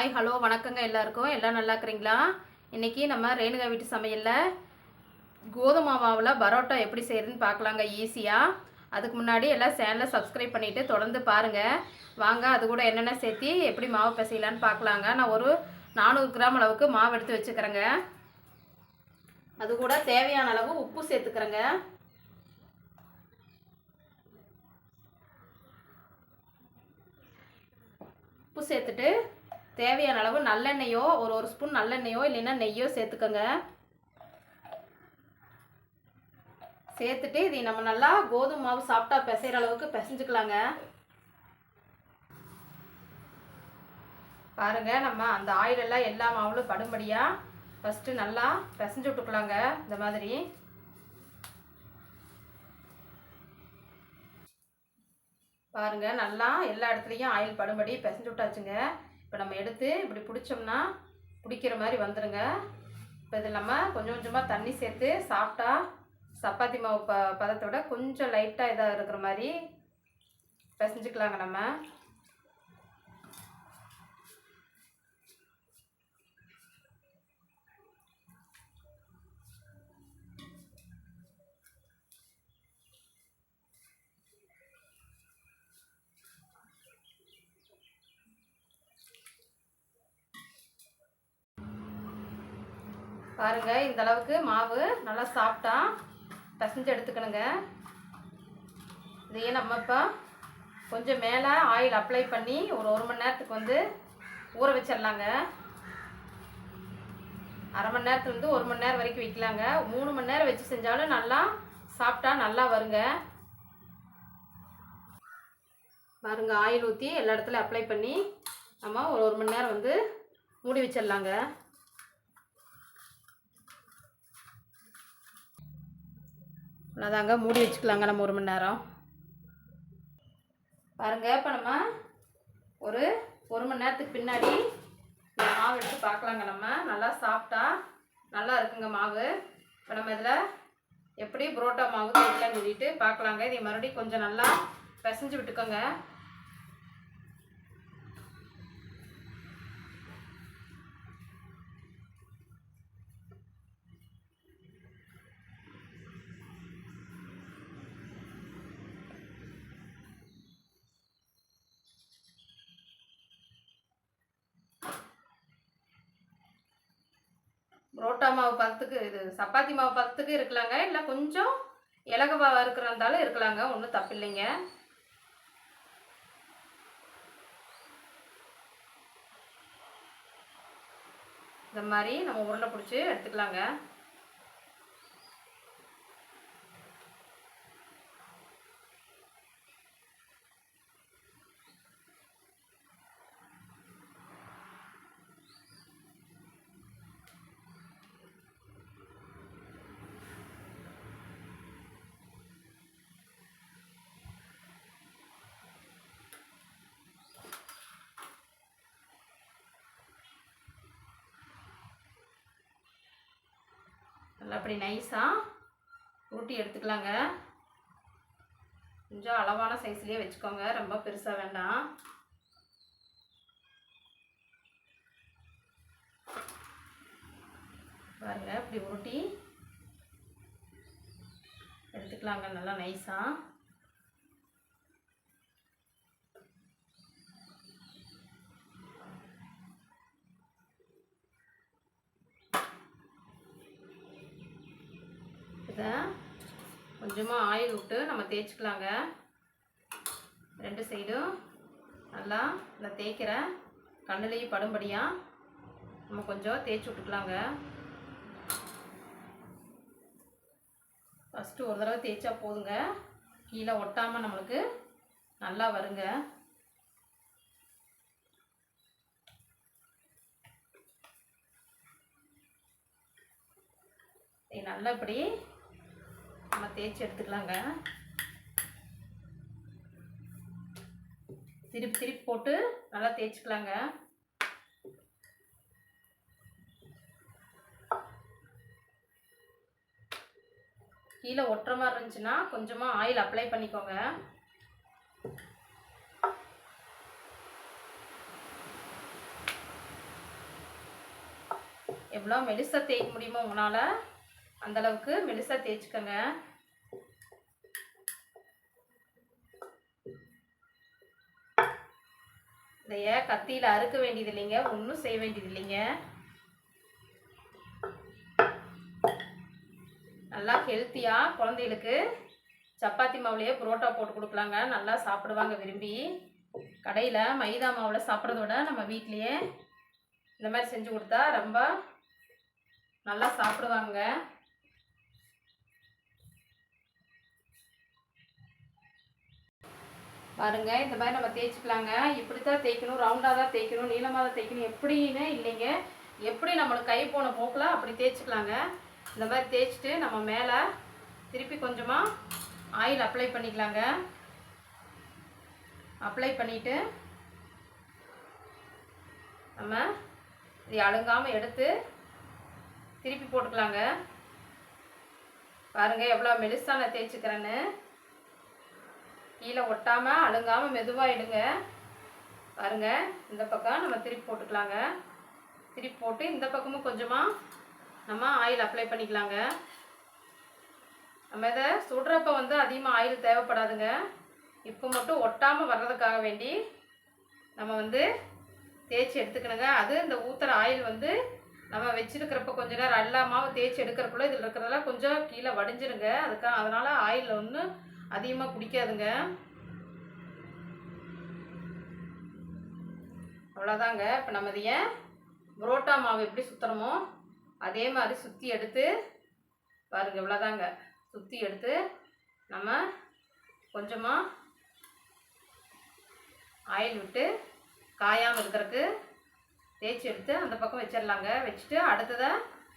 Hi hello வணக்கங்க எல்லாருக்கும். எல்லாம் நல்லா இருக்கிறீங்களா? இன்றைக்கி நம்ம ரேணுகா வீட்டு சமையலில் கோதுமை மாவில் பரோட்டா எப்படி செய்கிறதுன்னு பார்க்கலாங்க ஈஸியாக அதுக்கு முன்னாடி எல்லாம் சேனலை சப்ஸ்கிரைப் பண்ணிவிட்டு தொடர்ந்து பாருங்கள் வாங்க அது கூட என்னென்ன சேர்த்து எப்படி மாவு பிசையலான்னு பார்க்கலாங்க. நான் ஒரு நானூறு கிராம் அளவுக்கு மாவு எடுத்து வச்சுக்கிறேங்க. அது கூட தேவையான அளவு உப்பு சேர்த்துக்கிறேங்க. உப்பு சேர்த்துட்டு தேவையான அளவு நல்லெண்ணெயோ ஒரு ஒரு ஸ்பூன் நல்லெண்ணெயோ இல்லைன்னா நெய்யோ சேர்த்துக்கோங்க. சேர்த்துட்டு இதை நம்ம நல்லா கோதுமை மாவு சாப்பிட்டா பிசைகிற அளவுக்கு பிசைஞ்சுக்கலாங்க. பாருங்க நம்ம அந்த ஆயில் எல்லாம் எல்லா மாவுலும் படும்படியாக ஃபஸ்ட்டு நல்லா பிசைஞ்சு விட்டுக்கலாங்க இந்த மாதிரி. பாருங்க நல்லா எல்லா இடத்துலையும் ஆயில் படும்படி பிசைஞ்சு விட்டாச்சுங்க. இப்போ நம்ம எடுத்து இப்படி பிடிச்சோம்னா பிடிக்கிற மாதிரி வந்துடுங்க இப்போ இது நம்ம கொஞ்சம் கொஞ்சமாக தண்ணி சேர்த்து சாப்பிட்டா சப்பாத்தி மாவு ப பதத்தை விட கொஞ்சம் லைட்டாக இதாக இருக்கிற மாதிரி பிசைஞ்சிக்கலாங்க நம்ம. பாருங்க இந்த அளவுக்கு மாவு நல்லா சாப்பிட்டா பிசைஞ்சு எடுத்துக்கணுங்க. இதையே நம்ம இப்போ கொஞ்சம் மேலே ஆயில் அப்ளை பண்ணி ஒரு ஒரு மணி நேரத்துக்கு வந்து ஊற வச்சிடலாங்க. அரை மணி நேரத்துலேருந்து ஒரு மணி நேரம் வரைக்கும் வைக்கலாங்க. மூணு மணி நேரம் வச்சு செஞ்சாலும் நல்லா சாப்பிட்டா நல்லா வருங்க. பாருங்க ஆயில் ஊற்றி எல்லா இடத்துலையும் அப்ளை பண்ணி நம்ம ஒரு ஒரு மணி நேரம் வந்து மூடி வச்சிடலாங்க. அவ்வளோதாங்க மூடி வச்சுக்கலாங்க நம்ம ஒரு மணி நேரம். பாருங்க இப்போ நம்ம ஒரு ஒரு மணி நேரத்துக்கு பின்னாடி இந்த மாவு எடுத்து பார்க்கலாங்க நம்ம. நல்லா சாப்பிட்டா நல்லா இருக்குங்க மாவு. இப்போ நம்ம இதில் எப்படி புரோட்டா மாவு செய்யலாம்னு சொல்லிட்டு பார்க்கலாங்க. இதை மறுபடியும் கொஞ்சம் நல்லா பிசைஞ்சு விட்டுக்கோங்க. புரோட்டா மாவு பத்துக்கு இது சப்பாத்தி மாவு பத்துக்கு இருக்கலாங்க. இல்லை கொஞ்சம் இலகுவா இருக்கிறதாலும் இருக்கலாங்க. ஒன்றும் தப்பு இல்லைங்க இந்த மாதிரி நம்ம உருண்டை பிடிச்சி எடுத்துக்கலாங்க. நல்லா அப்படி நைஸாக ஊட்டி எடுத்துக்கலாங்க. கொஞ்சம் அளவான சைஸ்லேயே வச்சுக்கோங்க. ரொம்ப பெருசாக வேண்டாம். பாருங்க இப்படி உருட்டி எடுத்துக்கலாங்க. நல்லா நைஸாக இதை கொஞ்சமாக ஆயில் விட்டு நம்ம தேய்ச்சிக்கலாங்க. ரெண்டு சைடும் நல்லா நான் தேய்க்கிற கண்ணுலேயும் படும்படியாக நம்ம கொஞ்சம் தேய்ச்சி விட்டுக்கலாங்க. ஃபஸ்ட்டு ஒரு தடவை தேய்ச்சா போதுங்க. கீழே ஒட்டாமல் நம்மளுக்கு நல்லா வருங்க. நல்லபடி நல்லா இப்படி நம்ம தேய்ச்சி எடுத்துக்கலாங்க. திருப்பி திருப்பி போட்டு நல்லா தேய்ச்சிக்கலாங்க. கீழே ஒட்டுற மாதிரி இருந்துச்சுன்னா கொஞ்சமாக ஆயில் அப்ளை பண்ணிக்கோங்க. எவ்வளோ மெலிசாக தேய்க்க முடியுமோ உங்களால்? அந்தளவுக்கு மெலிசாக தேய்ச்சிக்கோங்க. இதைய கத்தியில் அறுக்க வேண்டியது இல்லைங்க ஒன்றும் செய்ய வேண்டியது இல்லைங்க. நல்லா ஹெல்த்தியாக குழந்தைகளுக்கு சப்பாத்தி மாவுலேயே புரோட்டா போட்டு கொடுக்கலாங்க. நல்லா சாப்பிடுவாங்க விரும்பி. கடையில் மைதா மாவில் சாப்பிட்றத விட நம்ம வீட்லேயே இந்த மாதிரி செஞ்சு கொடுத்தா ரொம்ப நல்லா சாப்பிடுவாங்க பாருங்க இந்த மாதிரி நம்ம தேய்ச்சிக்கலாங்க. இப்படி தான் தேய்க்கணும் ரவுண்டாக தான் தேய்க்கணும் நீளமாக தான் தேய்க்கணும். எப்படின்னு இல்லைங்க. எப்படி நம்மளுக்கு கை போன போக்கில் அப்படி தேய்ச்சிக்கலாங்க. இந்த மாதிரி தேய்ச்சிட்டு நம்ம மேலே திருப்பி கொஞ்சமாக ஆயில் அப்ளை பண்ணிக்கலாங்க. அப்ளை பண்ணிவிட்டு நம்ம இதை அழுங்காமல் எடுத்து திருப்பி போட்டுக்கலாங்க. பாருங்கள் எவ்வளோ மெலிசான நான் தேய்ச்சிக்கிறேன்னு. கீழே ஒட்டாமல் அழுங்காமல் மெதுவாக எடுங்க. பாருங்க இந்த பக்கம் நம்ம திருப்பி போட்டுக்கலாங்க. திருப்பி போட்டு இந்த பக்கமும் கொஞ்சமாக நம்ம ஆயில் அப்ளை பண்ணிக்கலாங்க. நம்ம இதை சுடுறப்ப வந்து அதிகமாக ஆயில் தேவைப்படாதுங்க. இப்போ மட்டும் ஒட்டாமல் வர்றதுக்காக வேண்டி நம்ம வந்து தேய்ச்சி எடுத்துக்கணுங்க. அது இந்த ஊற்றுற ஆயில் வந்து நம்ம வச்சிருக்கிறப்ப கொஞ்ச நேரம் எல்லா தேய்ச்சி எடுக்கிறக்குள்ள இதில் இருக்கிறதெல்லாம் கொஞ்சம் கீழே வடிஞ்சிருங்க. அதுக்காக அதனால் ஆயில் ஒன்று அதிகமாக குடிக்காதுங்க. அவ்வளோதாங்க இப்போ நம்ம இதைய புரோட்டா மாவு எப்படி சுற்றுறோமோ அதே மாதிரி சுற்றி எடுத்து பாருங்க இவ்வளோதாங்க சுற்றி எடுத்து நம்ம கொஞ்சமாக ஆயில் விட்டு காயாமல் இருக்கிறதுக்கு தேய்ச்சி எடுத்து அந்த பக்கம் வச்சிடலாங்க வச்சுட்டு அடுத்ததை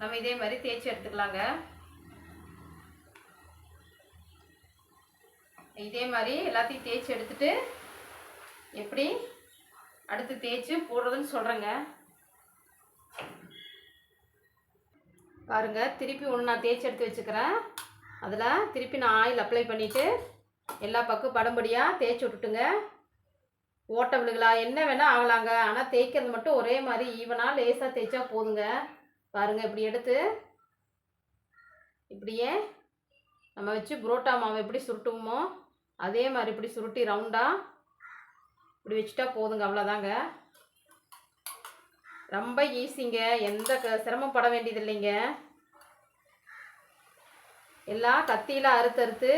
நம்ம இதே மாதிரி தேய்ச்சி எடுத்துக்கலாங்க. இதே மாதிரி எல்லாத்தையும் தேய்ச்சி எடுத்துட்டு எப்படி அடுத்து தேய்ச்சி போடுறதுன்னு சொல்கிறேங்க பாருங்க திருப்பி ஒன்று நான் தேய்ச்சி எடுத்து வச்சுக்கிறேன். அதில் திருப்பி நான் ஆயில் அப்ளை பண்ணிவிட்டு எல்லா பக்கம் படம்படியாக தேய்ச்சி விட்டுட்டுங்க. ஓட்ட விழுகலாம் என்ன வேணால் ஆகலாங்க. ஆனால் தேய்க்கிறது மட்டும் ஒரே மாதிரி ஈவனாக லேசாக தேய்ச்சா போதுங்க. பாருங்கள் இப்படி எடுத்து இப்படியே நம்ம வச்சு புரோட்டா மாவு எப்படி சுருட்டுவோமோ அதே மாதிரி இப்படி சுருட்டி ரவுண்டாக இப்படி வச்சுட்டா போதுங்க அவ்வளோதாங்க ரொம்ப ஈஸிங்க எந்த க சிரமப்பட வேண்டியது இல்லைங்க எல்லாம் கத்தியில் அறுத்து அறுத்து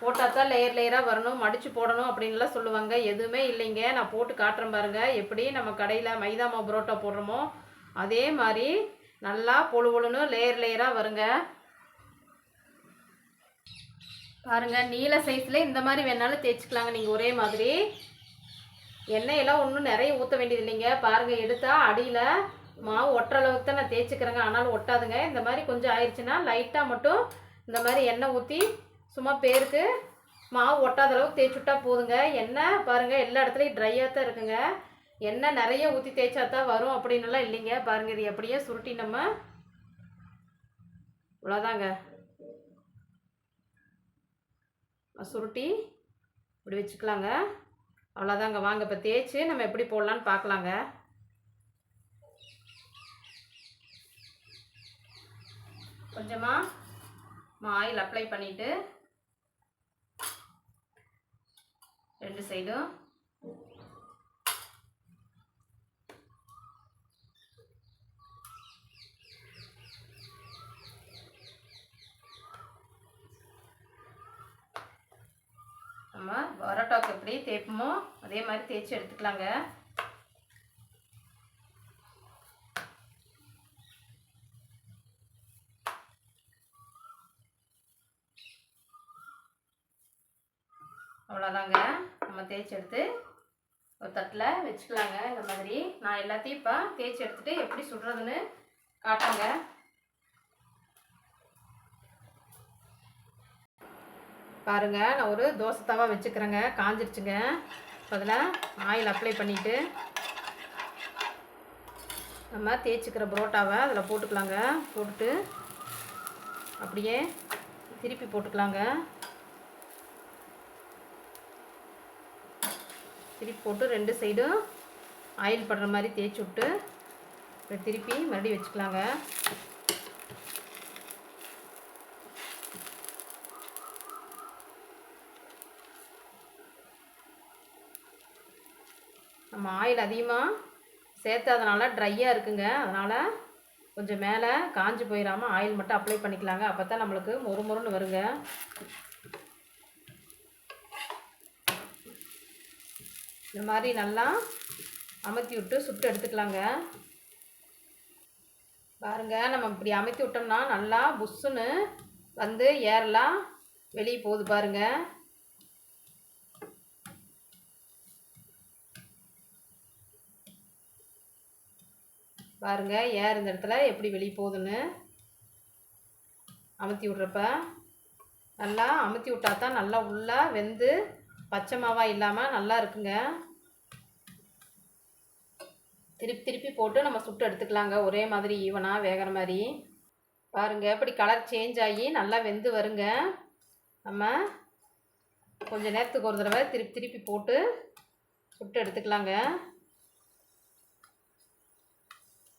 போட்டால் தான் லேயர் லேயராக வரணும் மடித்து போடணும் அப்படின்லாம் சொல்லுவாங்க. எதுவுமே இல்லைங்க. நான் போட்டு காட்டுறேன் பாருங்கள் எப்படி நம்ம கடையில் மைதா மாவு புரோட்டா போடுறோமோ அதே மாதிரி நல்லா பொழு பொழுன்னு லேயர் லேயராக வருங்க. பாருங்க நீல சைஸில் இந்த மாதிரி வேணாலும் தேய்ச்சிக்கலாங்க. நீங்கள் ஒரே மாதிரி. எண்ணெயெல்லாம் ஒன்றும் நிறைய ஊற்ற வேண்டியது இல்லைங்க. பாருங்கள் எடுத்தால் அடியில் மாவு ஒட்டுற அளவுக்கு தான் நான் தேய்ச்சிக்கிறேங்க. ஆனாலும் ஒட்டாதுங்க. இந்த மாதிரி கொஞ்சம் ஆயிடுச்சுன்னா லைட்டாக மட்டும் இந்த மாதிரி எண்ணெய் ஊற்றி சும்மா பேருக்கு மாவு ஒட்டாத அளவுக்கு தேய்ச்சி விட்டா போதுங்க. எண்ணெய் பாருங்கள் எல்லா இடத்துலையும் ட்ரையாக தான் இருக்குங்க. எண்ணெய் நிறைய ஊற்றி தேய்ச்சா தான் வரும் அப்படின்னுலாம் இல்லைங்க. பாருங்கள் இது எப்படியே சுருட்டி நம்ம இவ்வளோதாங்க சுருட்டி இப்படி வச்சுக்கலாங்க. அவ்வளோதாங்க வாங்க. இப்போ தேய்ச்சி நம்ம எப்படி போடலான்னு பார்க்கலாங்க. கொஞ்சமாக ஆயில் அப்ளை பண்ணிவிட்டு ரெண்டு சைடும் நம்ம பரோட்டாவுக்கு எப்படி தேய்ப்போமோ அதே மாதிரி தேய்ச்சி எடுத்துக்கலாங்க. அவ்வளோதாங்க. நம்ம தேய்ச்சி எடுத்து ஒரு தட்டில் வச்சுக்கலாங்க. இந்த மாதிரி நான் எல்லாத்தையும் இப்போ தேய்ச்சி எடுத்துகிட்டு எப்படி சுடுறதுன்னு காட்டுங்க பாருங்க நான் ஒரு தோசை தவா வச்சுக்கிறேங்க. காஞ்சிருச்சுங்க. அதில் ஆயில் அப்ளை பண்ணிவிட்டு நம்ம தேய்ச்சிக்கிற புரோட்டாவை அதில் போட்டுக்கலாங்க. போட்டுட்டு அப்படியே திருப்பி போட்டுக்கலாங்க. திருப்பி போட்டு ரெண்டு சைடும் ஆயில் படுற மாதிரி தேய்ச்சி விட்டு திருப்பி மறுபடியும் வச்சுக்கலாங்க. நம்ம ஆயில் அதிகமாக சேர்த்தாதனால ட்ரையாக இருக்குங்க. அதனால் கொஞ்சம் மேலே காஞ்சி போயிடாமல் ஆயில் மட்டும் அப்ளை பண்ணிக்கலாங்க. அப்போ தான் நம்மளுக்கு மொறு மொறுன்னு வருங்க. இந்த மாதிரி நல்லா அமர்த்தி விட்டு சுட்டு எடுத்துக்கலாங்க. பாருங்க நம்ம இப்படி அமர்த்தி விட்டோம்னா நல்லா புஷ்ஷுன்னு வந்து ஏறலாம் வெளியே போகுது பாருங்க. பாருங்க ஏர் இந்த இடத்துல எப்படி வெளியே போகுதுன்னு. அமுத்தி விட்றப்ப நல்லா அமுத்தி விட்டா தான் நல்லா உள்ளே வெந்து பச்சை மாவாக இல்லாமல் நல்லா இருக்குங்க. திருப்பி திருப்பி போட்டு நம்ம சுட்டு எடுத்துக்கலாங்க. ஒரே மாதிரி ஈவனாக வேகிற மாதிரி. பாருங்கள் இப்படி கலர் சேஞ்ச் ஆகி நல்லா வெந்து வருங்க. நம்ம கொஞ்சம் நேரத்துக்கு ஒரு தடவை திருப்பி திருப்பி போட்டு சுட்டு எடுத்துக்கலாங்க.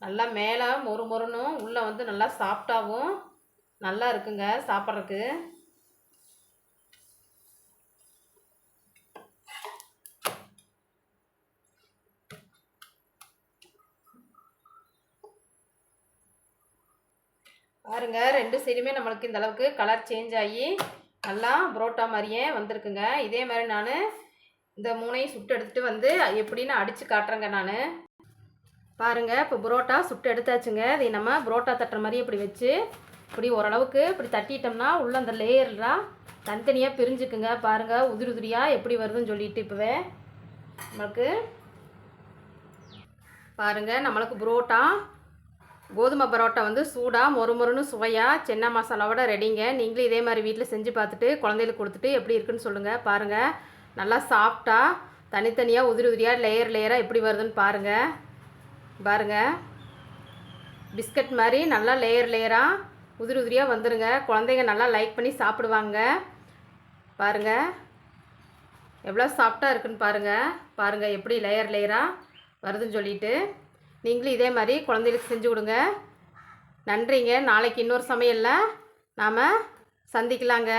நல்லா மேலே மொறு மொறுனும் உள்ளே வந்து நல்லா சாஃப்டாகவும் நல்லா இருக்குங்க சாப்பிட்றதுக்கு. பாருங்க ரெண்டு சைடுமே நம்மளுக்கு இந்த அளவுக்கு கலர் சேஞ்ச் ஆகி நல்லா புரோட்டா மாதிரியே வந்திருக்குங்க. இதே மாதிரி நான் இந்த மூணையும் சுட்டு எடுத்துகிட்டு வந்து எப்படின்னு அடித்து காட்டுறேங்க நான். பாருங்கள் இப்போ புரோட்டா சுட்டு எடுத்தாச்சுங்க. இதை நம்ம புரோட்டா தட்டுற மாதிரி இப்படி வச்சு இப்படி ஓரளவுக்கு இப்படி தட்டிட்டோம்னா உள்ள அந்த லேயர்லாம் தனித்தனியாக பிரிஞ்சுக்குங்க. பாருங்கள் உதிரி உதிரியாக எப்படி வருதுன்னு சொல்லிட்டு இப்போவே நம்மளுக்கு பாருங்கள் நம்மளுக்கு புரோட்டா கோதுமை பரோட்டா வந்து சூடாக மொறு மொறுன்னு சுவையாக சென்னா மசாலாவோட ரெடிங்க நீங்களும் இதே மாதிரி வீட்டில் செஞ்சு பார்த்துட்டு குழந்தைகளுக்கு கொடுத்துட்டு எப்படி இருக்குன்னு சொல்லுங்கள் பாருங்கள் நல்லா சாஃப்டாக தனித்தனியாக உதிரி உதிரியாக லேயர் லேயராக எப்படி வருதுன்னு பாருங்கள் பாருங்கள் பிஸ்கட் மாதிரி நல்லா லேயர் லேயராக உதிரி உதிரியாக வந்துடுங்க குழந்தைங்க நல்லா லைக் பண்ணி சாப்பிடுவாங்க. பாருங்கள் எவ்வளோ சாஃப்டாக இருக்குன்னு பாருங்கள் பாருங்கள் எப்படி லேயர் லேயராக வருதுன்னு சொல்லிட்டு. நீங்களும் இதே மாதிரி குழந்தைகளுக்கு செஞ்சு கொடுங்க. நன்றிங்க. நாளைக்கு இன்னொரு சமையலில் நாம் சந்திக்கலாங்க.